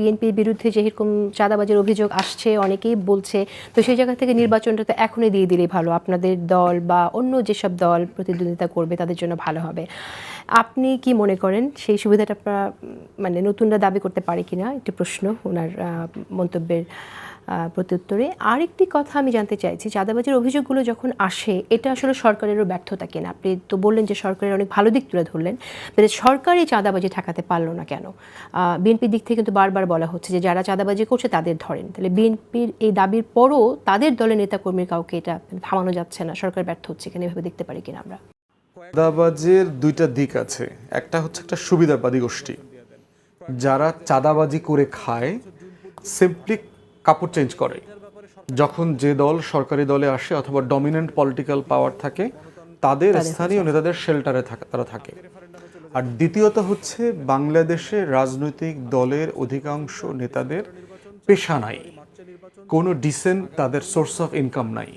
বিএনপির বিরুদ্ধে যেরকম চাঁদাবাজির অভিযোগ আসছে, অনেকেই বলছে, তো সেই জায়গা থেকে নির্বাচনটা তো এখনই দিয়ে দিলেই ভালো। আপনাদের দল বা অন্য যেসব দল প্রতিদ্বন্দ্বিতা করবে, তাদের জন্য ভালো হবে। আপনি কি মনে করেন সেই সুবিধাটা আপনারা মানে নতুনরা দাবি করতে পারে কিনা? একটি প্রশ্ন, ওনার মন্তব্যের প্রত্যুত্তরে। আরেকটি কথা আমি জানতে চাইছি, চাঁদাবাজির অভিযোগগুলো যখন আসে, এটা আসলে সরকারেরও ব্যর্থতা কিনা? আপনি তো বললেন যে সরকারের অনেক ভালো দিক তুলে ধরলেন সরকার এই চাঁদাবাজি ঠেকাতে পারল না কেন? বিএনপির দিক থেকে কিন্তু বারবার বলা হচ্ছে যে যারা চাঁদাবাজি করছে তাদের ধরেন। তাহলে বিএনপির এই দাবির পরও তাদের দলের নেতাকর্মীর কাউকে এটা থামানো যাচ্ছে না? সরকার ব্যর্থ হচ্ছে কিনা? এভাবে দেখতে পারি কিনা আমরা? চাঁদাবাজের দুইটা দিক আছে। একটা হচ্ছে একটা সুবিধাবাদী গোষ্ঠী। যারা চাঁদাবাজি করে খায় সিম্পলি কাপড় চেঞ্জ করে। যখন যে দল সরকারি দলে আসে অথবা ডমিনেন্ট পলিটিক্যাল পাওয়ার থাকে তাদের স্থানীয় নেতাদের শেল্টারে তারা থাকে। আর দ্বিতীয়ত হচ্ছে বাংলাদেশে রাজনৈতিক দলের অধিকাংশ নেতাদের পেশা নাই। কোনো ডিসেন্ট তাদের সোর্স অফ ইনকাম নাই।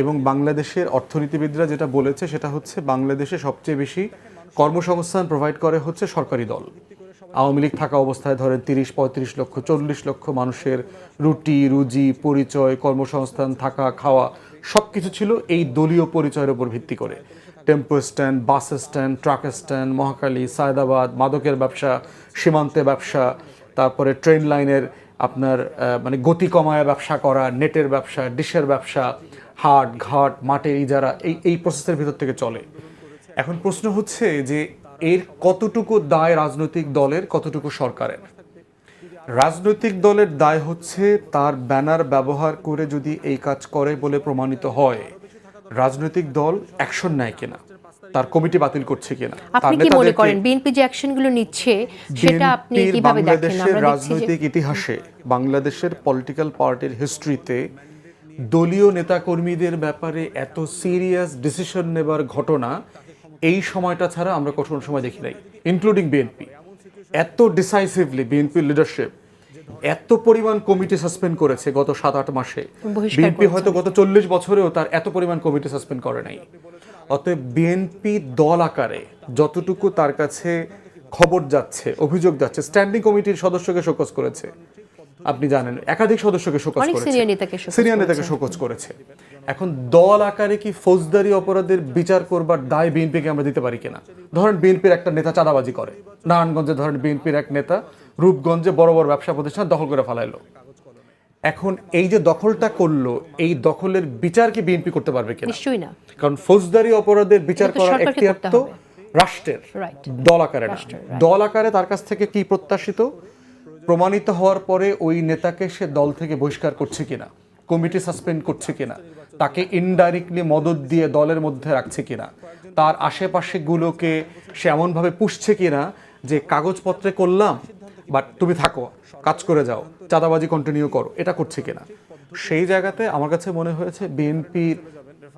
এবং বাংলাদেশের অর্থনীতিবিদরা যেটা বলেছে সেটা হচ্ছে বাংলাদেশে সবচেয়ে বেশি কর্মসংস্থান প্রোভাইড করে হচ্ছে সরকারি দল। আওয়ামী লীগ থাকা অবস্থায় ধরেন তিরিশ, পঁয়ত্রিশ লক্ষ, চল্লিশ লক্ষ মানুষের রুটি, রুজি, পরিচয়, কর্মসংস্থান, থাকা, খাওয়া সব কিছু ছিল এই দলীয় পরিচয়ের উপর ভিত্তি করে। Tempo stand, bus stand, truck stand Mohakhali Saydabad, মাদকের ব্যবসা, সীমান্তে ব্যবসা, তারপরে ট্রেন লাইনের আপনার মানে গতি কমায় ব্যবসা করা, নেটের ব্যবসা, ডিশের ব্যবসা, হাট, ঘাট, মাঠের ইজারা, এই এই প্রসেসের ভিতর থেকে চলে। এখন প্রশ্ন হচ্ছে যে এর কতটুকু দায় রাজনৈতিক দলের কতটুকু সরকারের? রাজনৈতিক দলের দায় হচ্ছে তার ব্যানার ব্যবহার করে যদি এই কাজ করে বলে প্রমাণিত হয় রাজনৈতিক দল অ্যাকশন নেয় কিনা তার কমিটি বাতিল করছে কিনা আপনি কি মনে করেন বিএনপি যে অ্যাকশনগুলো নিচ্ছে সেটা আপনি কীভাবে দেখেন? বাংলাদেশের আমরা রাজনৈতিক ইতিহাসে বাংলাদেশের পলিটিক্যাল পার্টির হিস্ট্রিতে দলীয় নেতাকর্মীদের ব্যাপারে এত সিরিয়াস ডিসিশন নেবার ঘটনা এই সময়টা ছাড়া আমরা কঠোর সময় দেখি নাই ইনক্লুডিং বিএনপি এত ডিসাইসিভলি বিএনপির লিডারশিপ এত পরিমাণ কমিটি সাসপেন্ড করেছে গত সাত আট মাসে বিএনপি হয়তো গত চল্লিশ বছরেও তার এত পরিমাণ কমিটি সাসপেন্ড করে নাই। অতএব বিএনপি দল আকারে যতটুকু তার কাছে খবর যাচ্ছে অভিযোগ যাচ্ছে স্ট্যান্ডিং কমিটির সদস্যকে শোকজ করেছে। আপনি জানেন একাধিক সদস্যকে শোকজ করেছে। সিনিয়র নেতাকে শোকজ করেছে। এখন দল আকারে কি ফৌজদারি অপরাধের বিচার করবার দায় বিএনপিকে আমরা দিতে পারি কিনা? ধরেন বিএনপির একটা নেতা চাঁদাবাজি করে। নারায়ণগঞ্জে ধরেন বিএনপির এক নেতা রূপগঞ্জে বড় বড় ব্যবসা প্রতিষ্ঠান দখল করে ফেলাইলো। এখন এই যে দখলটা করল এই দখলের বিচার কি বিএনপি করতে পারবে কিনা? নিশ্চয়ই না। কারণ ফৌজদারি অপরাধের বিচার করার এখতিয়ার তো রাষ্ট্রের দল আকারে দল আকারে তার কাছ থেকে কি প্রত্যাশিত? প্রমাণিত হওয়ার পরে ওই নেতাকে সে দল থেকে বহিষ্কার করছে কিনা? কমিটি সাসপেন্ড করছে কিনা? তাকে ইনডাইরেক্টলি মদত দিয়ে দলের মধ্যে রাখছে কিনা, তার আশেপাশে গুলোকে সে এমনভাবে পুষছে কিনা যে কাগজপত্রে করলাম বাট তুমি থাকো, কাজ করে যাও, চাঁদাবাজি কন্টিনিউ করো, এটা করছে কিনা? সেই জায়গাতে আমার কাছে মনে হয়েছে বিএনপির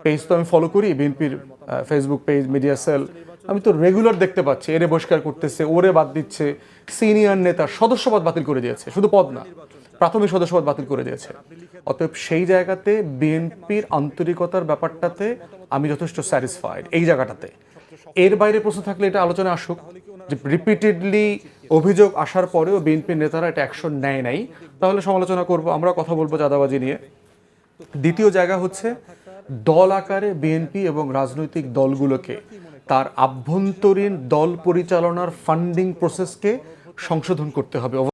পেজ তো আমি ফলো করি, বিএনপির ফেসবুক পেজ মিডিয়া সেল আমি তো রেগুলার দেখতে পাচ্ছি, এরে বহিষ্কার করতেছে, ওরে বাদ দিচ্ছে সিনিয়র নেতা সদস্যপদ বাতিল করে দিয়েছে, শুধু পদ না। প্রাথমিক সদস্যপদ বাতিল করে দিয়েছে। অতএব সেই জায়গাতে বিএনপির আন্তরিকতার ব্যাপারটাতে আমি যথেষ্ট স্যাটিসফাইড এই জায়গাটাতে। এর বাইরে প্রশ্ন থাকলে এটা আলোচনা আসুক যে রিপিটেডলি অভিযোগ আসার পরেও বিএনপির নেতারা এটা অ্যাকশন নেয় নাই। তাহলে সমালোচনা করব, আমরা কথা বলব চাঁদাবাজি নিয়ে। দ্বিতীয় জায়গা হচ্ছে দল আকারে বিএনপি এবং রাজনৈতিক দলগুলোকে, তার আভ্যন্তরীণ দল পরিচালনার ফান্ডিং প্রসেসকে সংশোধন করতে হবে।